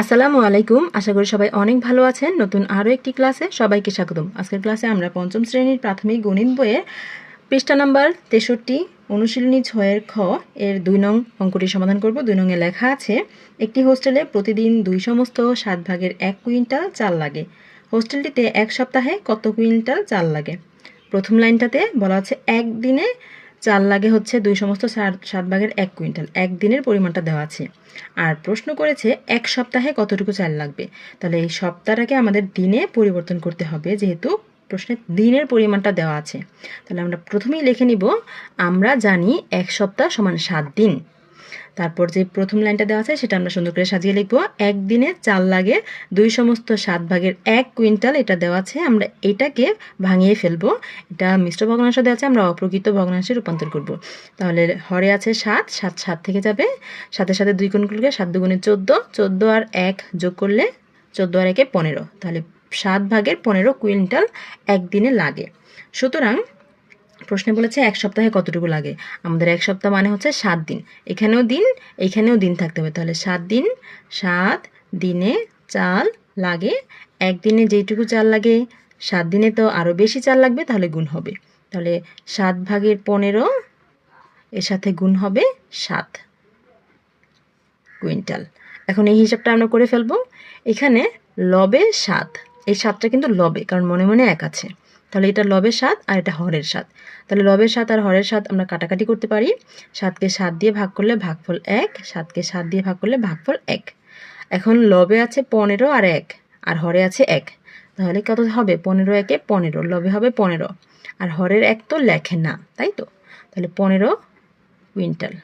আসসালামু আলাইকুম। আশা করি সবাই অনেক ভালো আছেন। নতুন আরও একটি ক্লাসে সবাইকে স্বাগতম। আজকের ক্লাসে আমরা পঞ্চম শ্রেণির প্রাথমিক গণিত বইয়ের পৃষ্ঠা নাম্বার তেষট্টি, অনুশীলনী ছয়ের খ এর দুই নং অঙ্কটি সমাধান করব। দুই নংয়ে লেখা আছে, একটি হোস্টেলে প্রতিদিন দুই সমস্ত সাত ভাগের এক কুইন্টাল চাল লাগে। হোস্টেলটিতে এক সপ্তাহে কত কুইন্টাল চাল লাগে? প্রথম লাইনটাতে বলা আছে, একদিনে চাল লাগে হচ্ছে দুই সমস্ত সাত ভাগের এক কুইন্টাল। একদিনের পরিমাণটা দেওয়া আছে। আর প্রশ্ন করেছে, এক সপ্তাহে কতটুকু চাল লাগবে? তাহলে এই সপ্তাহটাকে আমাদের দিনে পরিবর্তন করতে হবে, যেহেতু প্রশ্নে দিনের পরিমাণটা দেওয়া আছে। তাহলে আমরা প্রথমেই লিখে নিব, আমরা জানি এক সপ্তাহ সমান সাত দিন। তারপর যে প্রথম লাইনটা দেওয়া আছে, সেটা আমরা সুন্দর করে সাজিয়ে লিখব। একদিনে চাল লাগে দুই সমস্ত সাত ভাগের এক কুইন্টাল, এটা দেওয়া আছে। আমরা এটাকে ভাঙিয়ে ফেলব। এটা মিশ্র ভগ্নাংশ দেওয়া আছে, আমরা অপ্রকৃত ভগ্নাংশে রূপান্তর করব। তাহলে হরে আছে সাত সাত সাত থেকে যাবে। সাথে সাথে দুই করলে সাত দুগুণে চোদ্দ চোদ্দ আর এক যোগ করলে চোদ্দ আর একে পনেরো। তাহলে সাত ভাগের পনেরো কুইন্টাল একদিনে লাগে। সুতরাং প্রশ্নে বলেছে এক সপ্তাহে কতটুকু লাগে? আমাদের এক সপ্তাহ মানে হচ্ছে সাত দিন। এখানেও দিন এখানেও দিন থাকতে হবে। তাহলে সাত দিন, সাত দিনে চাল লাগে। একদিনে যেইটুকু চাল লাগে, সাত দিনে তো আরও বেশি চাল লাগবে, তাহলে গুণ হবে। তাহলে সাত ভাগের পনেরো, এর সাথে গুণ হবে সাত কুইন্টাল। এখন এই হিসাবটা আমরা করে ফেলব। এখানে লবে সাত। এই সাতটা কিন্তু লবে, কারণ মনে মনে এক আছে। তাহলে এটা লবের সাত আর এটা হরের সাত তাহলে লবের সাত আর হরের সাত আমরা কাটাকাটি করতে পারি। সাতকে সাত দিয়ে ভাগ করলে ভাগফল এক সাতকে সাত দিয়ে ভাগ করলে ভাগফল এক। এখন লবে আছে পনেরো আর এক, আর হরে আছে এক। তাহলে কত হবে? পনেরো একে পনেরো, লবে হবে পনেরো। আর হরের এক তো লেখে না, তাই তো? তাহলে পনেরো কুইন্টাল।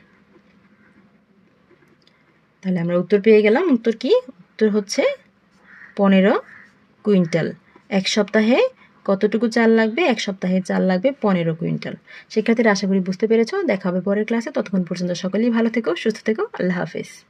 তাহলে আমরা উত্তর পেয়ে গেলাম। উত্তর কি? উত্তর হচ্ছে পনেরো কুইন্টাল। এক সপ্তাহে কতটুকু চাল লাগবে? এক সপ্তাহে চাল লাগবে পনেরো কুইন্টাল। শিক্ষার্থীরা আশা করি বুঝতে পেরেছ। দেখা হবে পরের ক্লাসে। ততক্ষণ পর্যন্ত সকলেই ভালো থেকো, সুস্থ থেকো। আল্লাহ হাফিজ।